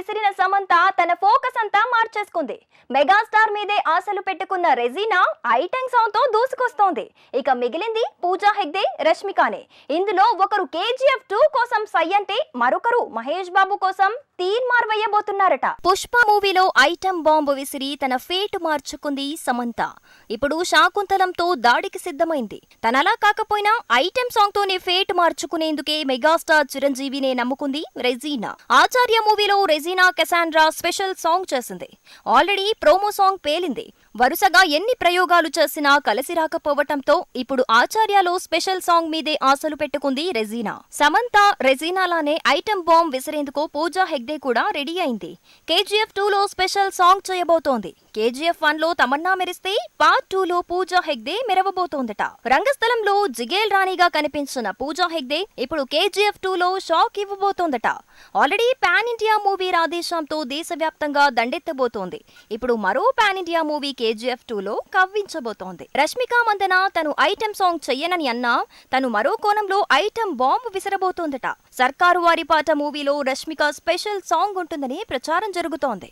విసిరిన సమంత తన ఫోక్ చేసుకుంది మెగాస్టార్ మీదే ఆశలు పెట్టుకున్న రెజీనా ఐటెం సాంగ్తో దూసుకొస్తోంది. ఇక మిగిలింది పూజా హెగ్దే రష్మికానే. ఇందులో ఒకరు కేజీఎఫ్ టూ కోసం సై అంటే మరొకరు మహేష్ బాబు కోసం తీన్ మార్వయ్యబోతున్నారట. పుష్ప మూవీలో ఐటెం బాంబు విసిరి తన ఫేట్ మార్చుకుంది సమంత. ఇప్పుడు శాకుంతలంతో దాడికి సిద్ధమైంది. తనలా కాకపోయినా ఐటెం సాంగ్ తోనే ఫేట్ మార్చుకునేందుకే మెగాస్టార్ చిరంజీవినే నమ్ముకుంది రెజీనా. ఆచార్య మూవీలో రెజీనా కెసాండ్రా స్పెషల్ సాంగ్ చేసింది. ఆల్రెడీ ప్రోమో సాంగ్ పేలింది. వరుసగా ఎన్ని ప్రయోగాలు చేసినా కలిసి రాకపోవటంతో ఇప్పుడు ఆచార్యలో స్పెషల్ సాంగ్ మీదే ఆశలు పెట్టుకుంది రెజీనా. సమంత రెజీనాలానే ఐటెం బాంబ్ విసిరేందుకు పూజా హెగ్డే కూడా రెడీ అయింది. కేజీఎఫ్ టూలో స్పెషల్ సాంగ్ చేయబోతోంది. కేజీఎఫ్ వన్లో తమన్నా మెరిస్తే పార్ట్ టూ లో పూజా హెగ్డే మెరవబోతోందట. రంగస్థలంలో జిగేల్ రాణిగా కనిపించిన పూజా హెగ్డే ఇప్పుడు కేజీఎఫ్ టూ లో షాక్ ఇవ్వబోతోందట. ఆల్రెడీ పాన్ ఇండియా మూవీ ఆదేశంతో దేశవ్యాప్తంగా దండెత్తబోతోంది. ఇప్పుడు మరో pan India movie KGF two లో కవ్వించబోతోంది. రష్మిక మందన తను ఐటెం సాంగ్ చెయ్యనని అన్నా తను మరో కోణంలో ఐటెం బాంబు విసరబోతోందట. సర్కారు వారి పాట మూవీలో రష్మిక స్పెషల్ సాంగ్ ఉంటుందని ప్రచారం జరుగుతోంది.